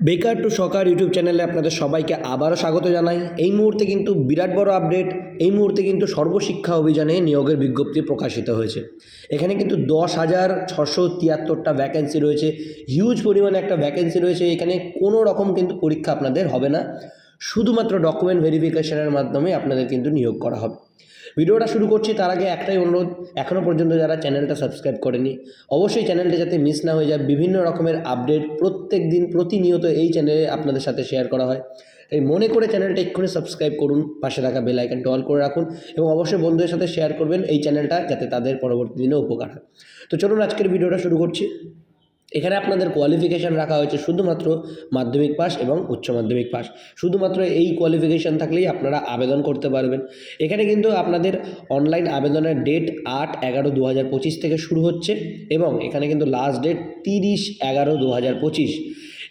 বেকার টু সকার ইউটিউব চ্যানেলে আপনাদের সবাইকে আবারও স্বাগত জানাই। এই মুহূর্তে কিন্তু বিরাট বড় আপডেট এই মুহূর্তে কিন্তু সর্বশিক্ষা অভিযানে নিয়োগের বিজ্ঞপ্তি প্রকাশিত হয়েছে। এখানে কিন্তু দশ হাজার ছশো তিয়াত্তরটা ভ্যাকেন্সি রয়েছে। হিউজ পরিমাণে একটা ভ্যাকেন্সি রয়েছে। এখানে কোনো রকম কিন্তু পরীক্ষা আপনাদের হবে না। শুধুমাত্র ডকুমেন্ট ভেরিফিকেশনের মাধ্যমে আপনাদের কিন্তু নিয়োগ করা হবে। ভিডিওটা শুরু করছি, তার আগে একটাই অনুরোধ এখনও পর্যন্ত যারা চ্যানেলটা সাবস্ক্রাইব করেনি, অবশ্যই চ্যানেলটা যাতে মিস না হয়ে যায়, বিভিন্ন রকমের আপডেট প্রত্যেক দিন প্রতিনিয়ত এই চ্যানেলে আপনাদের সাথে শেয়ার করা হয়। তাই মনে করে চ্যানেলটা এক্ষুনি সাবস্ক্রাইব করুন, পাশে থাকা বেল আইকনটা অল করে রাখুন এবং অবশ্যই বন্ধুদের সাথে শেয়ার করবেন এই চ্যানেলটা যাতে তাদের পরবর্তী দিনে উপকার হয়। তো চলুন আজকের ভিডিওটা শুরু করছি। এখানে আপনাদের কোয়ালিফিকেশান রাখা হয়েছে শুধুমাত্র মাধ্যমিক পাস এবং উচ্চ মাধ্যমিক পাস শুধুমাত্র এই কোয়ালিফিকেশান থাকলেই আপনারা আবেদন করতে পারবেন। এখানে কিন্তু আপনাদের অনলাইন আবেদনের ডেট আট এগারো দু হাজার পঁচিশ থেকে শুরু হচ্ছে এবং এখানে কিন্তু লাস্ট ডেট তিরিশ এগারো দু হাজার পঁচিশ।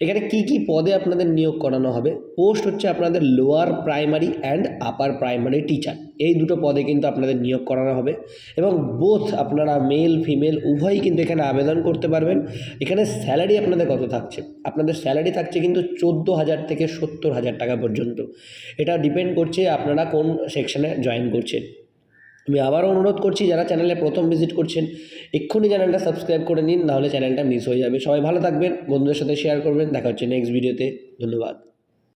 এখানে কি কি পদে আপনাদের নিয়োগ করানো হবে? পোস্ট হচ্ছে আপনাদের lower primary and upper primary teacher এই দুটো পদে কিন্তু আপনাদের নিয়োগ করানো হবে। এবং বোথ আপনারা মেল ফিমেল উভয়ই কিন্তু এখানে আবেদন করতে পারবেন। এখানে স্যালারি আপনাদের কত থাকছে? আপনাদের স্যালারি থাকছে কিন্তু চোদ্দ হাজার থেকে সত্তর হাজার টাকা পর্যন্ত। এটা ডিপেন্ড করছে আপনারা কোন সেকশনে জয়েন করছেন। আমি আবারও অনুরোধ করছি, যারা চ্যানেলে প্রথম ভিজিট করছেন, এক্ষুনি চ্যানেলটা সাবস্ক্রাইব করে নিন, নাহলে চ্যানেলটা মিস হয়ে যাবে। সবাই ভালো থাকবেন, বন্ধুদের সাথে শেয়ার করবেন, দেখা হচ্ছে নেক্সট ভিডিওতে ধন্যবাদ।